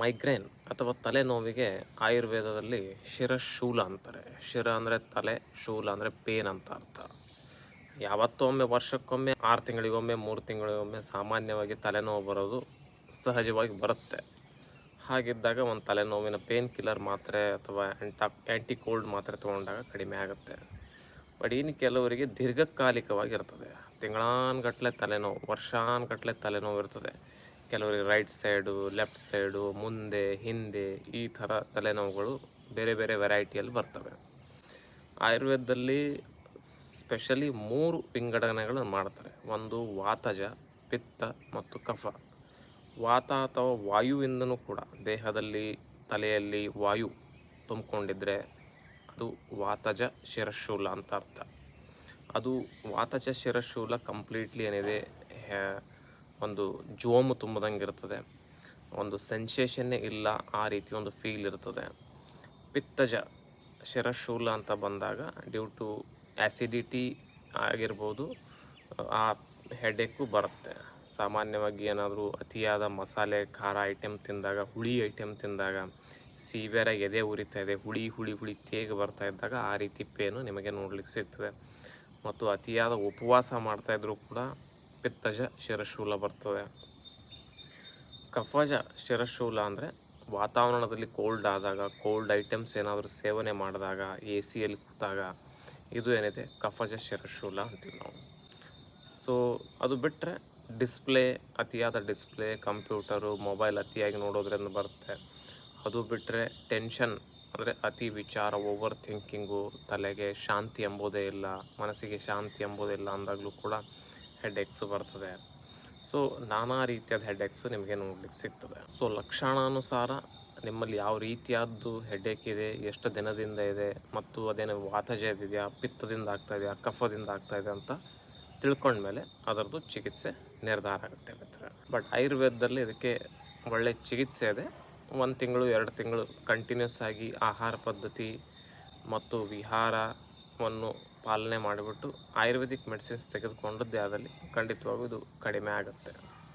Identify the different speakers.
Speaker 1: Migraine ಅಥವಾ ತಲೆನೋವಿಗೆ ಆಯುರ್ವೇದದಲ್ಲಿ ಶಿರಶೂಲ ಅಂತಾರೆ. ಶಿರ ಅಂದರೆ ತಲೆ, ಶೂಲ ಅಂದರೆ ಪೇನ್ ಅಂತ ಅರ್ಥ. ಯಾವತ್ತೊಮ್ಮೆ ವರ್ಷಕ್ಕೊಮ್ಮೆ, ಆರು ತಿಂಗಳಿಗೊಮ್ಮೆ, ಮೂರು ತಿಂಗಳಿಗೊಮ್ಮೆ ಸಾಮಾನ್ಯವಾಗಿ ತಲೆನೋವು ಬರೋದು ಸಹಜವಾಗಿ ಬರುತ್ತೆ. ಹಾಗಿದ್ದಾಗ ಒಂದು ತಲೆನೋವಿನ ಪೇನ್ ಕಿಲ್ಲರ್ ಮಾತ್ರೆ ಅಥವಾ ಆ್ಯಂಟಾ ಆ್ಯಂಟಿ ಕೋಲ್ಡ್ ಮಾತ್ರೆ ತೊಗೊಂಡಾಗ ಕಡಿಮೆ ಆಗುತ್ತೆ. ಬಟ್ ಇನ್ನು ಕೆಲವರಿಗೆ ದೀರ್ಘಕಾಲಿಕವಾಗಿರ್ತದೆ ತಿಂಗಳಾನ್ಗಟ್ಟಲೆ ತಲೆನೋವು ವರ್ಷಾನ್ಗಟ್ಟಲೆ ತಲೆನೋವು ಇರ್ತದೆ. ಕೆಲವರಿಗೆ ರೈಟ್ ಸೈಡು ಲೆಫ್ಟ್ ಸೈಡು ಮುಂದೆ, ಹಿಂದೆ ಈ ಥರ ತಲೆನೋವುಗಳು ಬೇರೆ ಬೇರೆ ವೆರೈಟಿಯಲ್ಲಿ ಬರ್ತವೆ. ಆಯುರ್ವೇದದಲ್ಲಿ ಸ್ಪೆಷಲಿ ಮೂರು ವಿಂಗಡಣೆಗಳನ್ನು ಮಾಡ್ತಾರೆ. ಒಂದು ವಾತಜ, ಪಿತ್ತ ಮತ್ತು ಕಫ. ವಾತ ಅಥವಾ ವಾಯುವಿಂದನೂ ಕೂಡ ದೇಹದಲ್ಲಿ, ತಲೆಯಲ್ಲಿ ವಾಯು ತುಂಬಿಕೊಂಡಿದ್ದರೆ ಅದು ವಾತಜ ಶಿರಶೂಲ ಅಂತ ಅರ್ಥ. ಅದು ವಾತಜ ಶಿರಶೂಲ ಕಂಪ್ಲೀಟ್ಲಿ ಏನಿದೆ ಒಂದು ಜೋಮು ತುಂಬದಂಗೆ ಇರ್ತದೆ ಒಂದು ಸೆನ್ಸೇಷನ್ನೇ ಇಲ್ಲ, ಆ ರೀತಿ ಒಂದು ಫೀಲ್ ಇರ್ತದೆ. ಪಿತ್ತಜ, ಶಿರಶೂಲ ಅಂತ ಬಂದಾಗ ಡ್ಯೂ ಟು ಆ್ಯಸಿಡಿಟಿ ಆಗಿರ್ಬೋದು, ಆ ಹೆಡ್ಏಕು ಬರುತ್ತೆ. ಸಾಮಾನ್ಯವಾಗಿ ಏನಾದರೂ ಅತಿಯಾದ ಮಸಾಲೆ, ಖಾರ ಐಟಮ್ ತಿಂದಾಗ, ಹುಳಿ ಐಟಮ್ ತಿಂದಾಗ, ಸೀವೆರ ಎದೆ ಉರಿತಾ ಇದೆ, ಹುಳಿ ಹುಳಿ ಹುಳಿ ತೇಗ ಬರ್ತಾ ಇದ್ದಾಗ ಆ ರೀತಿ ಪೇನು ನಿಮಗೆ ನೋಡ್ಲಿಕ್ಕೆ ಸಿಗ್ತದೆ. ಮತ್ತು ಅತಿಯಾದ ಉಪವಾಸ ಮಾಡ್ತಾಯಿದ್ರು ಕೂಡ ಪಿತ್ತಜ ಶಿರಶೂಲ ಬರ್ತದೆ. ಕಫಜ ಶಿರಶೂಲ ಅಂದರೆ ವಾತಾವರಣದಲ್ಲಿ ಕೋಲ್ಡ್ ಆದಾಗ ಕೋಲ್ಡ್ ಐಟಮ್ಸ್ ಏನಾದರೂ ಸೇವನೆ ಮಾಡಿದಾಗ ಎ ಸಿಯಲ್ಲಿ ಕೂತಾಗ ಇದು ಏನಿದೆ? ಕಫಜ ಶಿರಶೂಲ ಅಂತೀವಿ ನಾವು. ಸೊ ಅದು ಬಿಟ್ಟರೆ ಡಿಸ್ಪ್ಲೇ ಅತಿಯಾದ ಡಿಸ್ಪ್ಲೇ ಕಂಪ್ಯೂಟರು ಮೊಬೈಲ್ ಅತಿಯಾಗಿ ನೋಡೋದ್ರಿಂದ ಬರುತ್ತೆ. ಅದು ಬಿಟ್ಟರೆ ಟೆನ್ಷನ್ ಅಂದರೆ ಅತಿ ವಿಚಾರ ಓವರ್ ಥಿಂಕಿಂಗು ತಲೆಗೆ ಶಾಂತಿ ಎಂಬುದೇ ಇಲ್ಲ, ಮನಸ್ಸಿಗೆ ಶಾಂತಿ ಎಂಬುದೇ ಇಲ್ಲ ಅಂದಾಗಲೂ ಕೂಡ ಹೆಡ್ಎಕ್ಸು ಬರ್ತದೆ. ಸೊ, ನಾನಾ ರೀತಿಯಾದ ಹೆಡ್ಎಕ್ಸು ನಿಮಗೆ ನೋಡ್ಲಿಕ್ಕೆ ಸಿಗ್ತದೆ. ಸೊ, ಲಕ್ಷಣಾನುಸಾರ ನಿಮ್ಮಲ್ಲಿ ಯಾವ ರೀತಿಯಾದ್ದು ಹೆಡ್ಏಕ್ ಇದೆ, ಎಷ್ಟು ದಿನದಿಂದ ಇದೆ, ಮತ್ತು ಅದೇನು ವಾತಜಯದಿದೆಯಾ ಪಿತ್ತದಿಂದ ಆಗ್ತಾ ಇದೆಯಾ, ಕಫದಿಂದ ಆಗ್ತಾ ಇದೆ ಅಂತ ತಿಳ್ಕೊಂಡ್ಮೇಲೆ ಅದರದ್ದು ಚಿಕಿತ್ಸೆ ನಿರ್ಧಾರ ಆಗುತ್ತೆ ಮಿತ್ರ ಬಟ್ ಆಯುರ್ವೇದದಲ್ಲಿ ಇದಕ್ಕೆ ಒಳ್ಳೆ ಚಿಕಿತ್ಸೆ ಇದೆ. ಒಂದು ತಿಂಗಳು, ಎರಡು ತಿಂಗಳು ಕಂಟಿನ್ಯೂಸ್ ಆಗಿ ಆಹಾರ ಪದ್ಧತಿ ಮತ್ತು ವಿಹಾರವನ್ನು ಪಾಲನೆ ಮಾಡಿಬಿಟ್ಟು ಆಯುರ್ವೇದಿಕ್ ಮೆಡಿಸಿನ್ಸ್ ತೆಗೆದುಕೊಂಡದ್ದೇ ಆದಲ್ಲಿ ಖಂಡಿತವಾಗೂ ಇದು ಕಡಿಮೆ ಆಗುತ್ತೆ.